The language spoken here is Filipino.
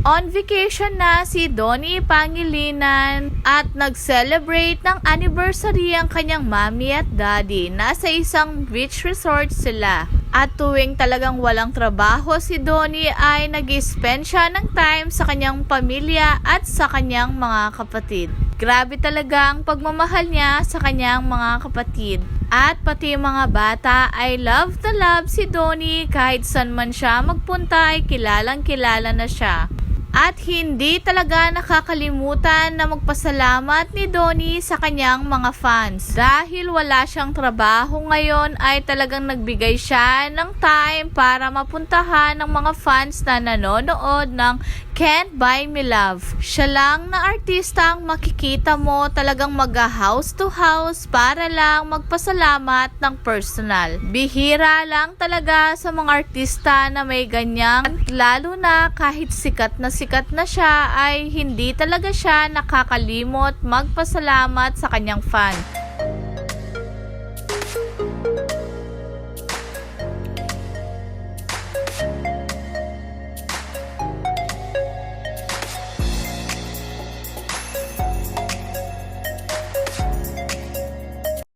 On vacation na si Donnie Pangilinan at nag-celebrate ng anniversary ang kanyang mommy at daddy. Nasa isang beach resort sila. At tuwing talagang walang trabaho si Donnie ay nag-spend siya ng time sa kanyang pamilya at sa kanyang mga kapatid. Grabe talaga ang pagmamahal niya sa kanyang mga kapatid. At pati mga bata ay love na love si Donnie kahit saan man siya magpunta ay kilalang kilala na siya. At hindi talaga nakakalimutan na magpasalamat ni Donnie sa kanyang mga fans. Dahil wala siyang trabaho ngayon ay talagang nagbigay siya ng time para mapuntahan ng mga fans na nanonood ng Can't Buy Me Love. Siya lang na artista ang makikita mo talagang mag-house to house para lang magpasalamat ng personal. Bihira lang talaga sa mga artista na may ganyang lalo na kahit sikat na sikat na siya ay hindi talaga siya nakakalimot magpasalamat sa kanyang fan.